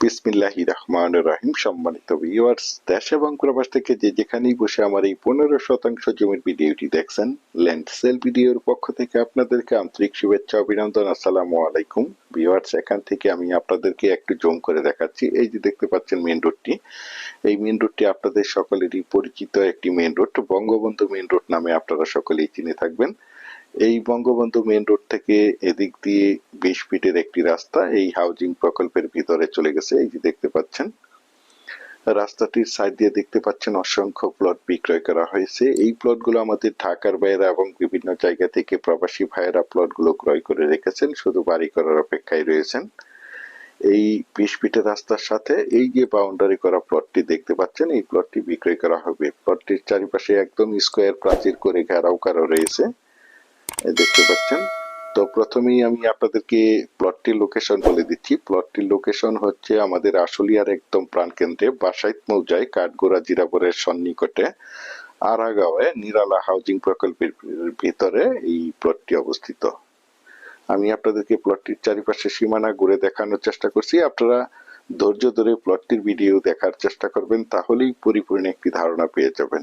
বিসমিল্লাহি রহমান রাহিম। সম্মানিত ভিউয়ার্স দেশ এবং প্রবাস থেকে যে যেখানেই বসে আমার এই পনেরো শতাংশ জমির ভিডিওটি দেখছেন ল্যান্ড সেল ভিডিওর পক্ষ থেকে আপনাদেরকে আন্তরিক শুভেচ্ছা, অভিনন্দন, আসসালামু আলাইকুম। ভিউয়ার্স এখান থেকে আমি আপনাদেরকে একটু জুম করে দেখাচ্ছি। এই যে দেখতে পাচ্ছেন মেন রোডটি এই মেন রোডটি আপনাদের সকলেরই পরিচিত একটি main road Bangabandhu main road নামে আপনারা সকলেই চিনে থাকবেন। এই বঙ্গবন্ধু মেন রোড থেকে এদিক দিয়ে বিশ ফিটের একটি রাস্তা, এই হাউজিং প্রকল্পের ভিতরে চলে গেছে, এই যে দেখতে পাচ্ছেন। রাস্তাটির সাইড দিয়ে দেখতে পাচ্ছেন অসংখ্য প্লট বিক্রয় করা হয়েছে। এই প্লটগুলো আমাদের ঢাকার বাইরে এবং বিভিন্ন জায়গা থেকে প্রবাসী ভাইয়েরা প্লটগুলো ক্রয় করে রেখেছেন, শুধু বাড়ি করার অপেক্ষায় রয়েছেন। এই বিশ ফিটের রাস্তার সাথে এই যে বাউন্ডারি করা প্লটটি দেখতে পাচ্ছেন, এই প্লটটি বিক্রয় করা হবে। প্লটটির চারিপাশে একদম স্কোয়ার প্রাচীর করে ঘেরাও করা রয়েছে। দেখতে পাচ্ছেন। তো প্রথমেই আমি আপনাদেরকে প্লটটির লোকেশন বলে দিচ্ছি। প্লটটির লোকেশন হচ্ছে আমাদের আশুলিয়ার একদম প্রাণকেন্দ্রে বাসাইত মৌজায় কাঠগোড়া জিরাবরের সন্নিকটে আরাগাঁওয়ে নিরালা হাউজিং প্রকল্পের ভিতরে এই প্লটটি অবস্থিত। আমি আপনাদেরকে প্লটটির চারিপাশে সীমানা ঘুরে দেখানোর চেষ্টা করছি। আপনারা ধৈর্য ধরে প্লটটির ভিডিও দেখার চেষ্টা করবেন, তাহলেই পরিপূর্ণ একটি ধারণা পেয়ে যাবেন।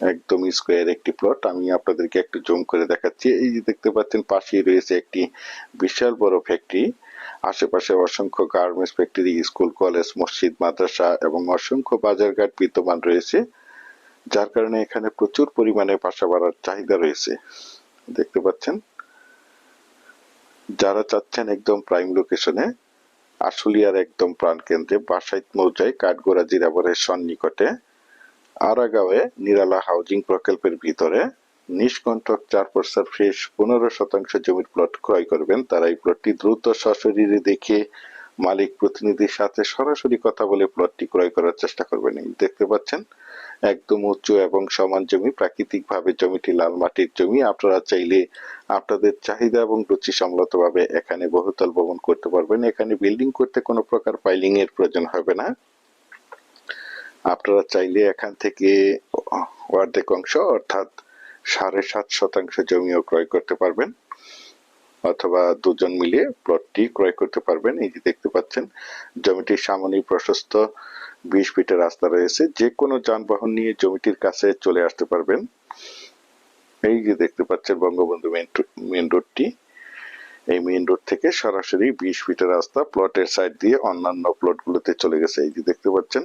একদম স্কোয়ার একটি প্লট আমি আপনাদেরকে একটু জুম করে দেখাচ্ছি। এই যে দেখতে পাচ্ছেন, পাশেই রয়েছে একটি বিশাল বড় ফ্যাক্টরি আশেপাশে অসংখ্য গার্মেন্টস ফ্যাক্টরি স্কুল কলেজ মসজিদ, মাদ্রাসা এবং অসংখ্য বাজারঘাট বিদ্যমান রয়েছে। যার কারণে এখানে প্রচুর পরিমাণে বাসা বাড়ার চাহিদা রয়েছে। দেখতে পাচ্ছেন, যারা চাচ্ছেন একদম প্রাইম লোকেশনে আশুলিয়ার একদম প্রাণকেন্দ্রে, বাসাইত মৌজায় কাঠগোড়া জিরাবরের সন্নিকটে। আরাগাঁওয়ে নিরালা হাউজিং প্রকল্পের ভিতরে নিষ্কণ্টক চার পর্সার ফ্রেশ পনেরো শতাংশ জমির প্লট ক্রয় করবেন। তারা এই প্লটটি দ্রুত সশরীরে দেখে মালিক প্রতিনিধির সাথে সরাসরি কথা বলে প্লটটি ক্রয় করার চেষ্টা করবেন। দেখতে পাচ্ছেন, একদম উঁচু এবং সমান জমি প্রাকৃতিক ভাবে জমিটি লাল মাটির জমি। আপনারা চাইলে আপনাদের চাহিদা এবং রুচি সম্মতভাবে এখানে বহুতল ভবন করতে পারবেন। এখানে বিল্ডিং করতে কোনো প্রকার পাইলিং এর প্রয়োজন হবে না। আপনারা চাইলে এখান থেকে অর্ধেক অংশ অর্থাৎ সাড়ে সাত শতাংশ জমিও ক্রয় করতে পারবেন, অথবা দুজন মিলে প্লটটি ক্রয় করতে পারবেন। এই যে দেখতে পাচ্ছেন জমিটির সামনে প্রশস্ত, বিশ ফিটের রাস্তা রয়েছে। যে কোনো যানবাহন নিয়ে জমিটির কাছে চলে আসতে পারবেন। এই যে দেখতে পাচ্ছেন বঙ্গবন্ধু মেন রোডটি। এই মেইন রোড থেকে সরাসরি বিশ ফিটের রাস্তা প্লটের সাইড দিয়ে অন্যান্য প্লটগুলোতে চলে গেছে। এই যে দেখতে পাচ্ছেন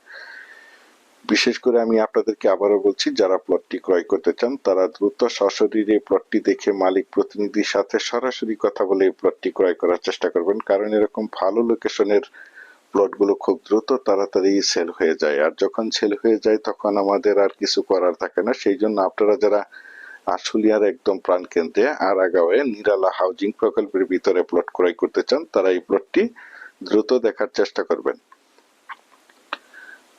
বিশেষ করে আমি আপনাদেরকে আবারও বলছি, যারা প্লটটি ক্রয় করতে চান, তারা দ্রুত সশরীরে প্লটটি দেখে মালিক প্রতিনিধির সাথে সরাসরি কথা বলে এই প্লটটি ক্রয় করার চেষ্টা করবেন। কারণ এরকম ভালো লোকেশনের প্লটগুলো খুব দ্রুত তাড়াতাড়ি সেল হয়ে যায়। আর যখন সেল হয়ে যায়, তখন আমাদের আর কিছু করার থাকে না। সেই জন্য আপনারা যারা আশুলিয়ার একদম প্রাণকেন্দ্রে আরাগাঁওয়ে নিরালা হাউজিং প্রকল্পের ভিতরে প্লট ক্রয় করতে চান, তারা এই প্লটটি দ্রুত দেখার চেষ্টা করবেন।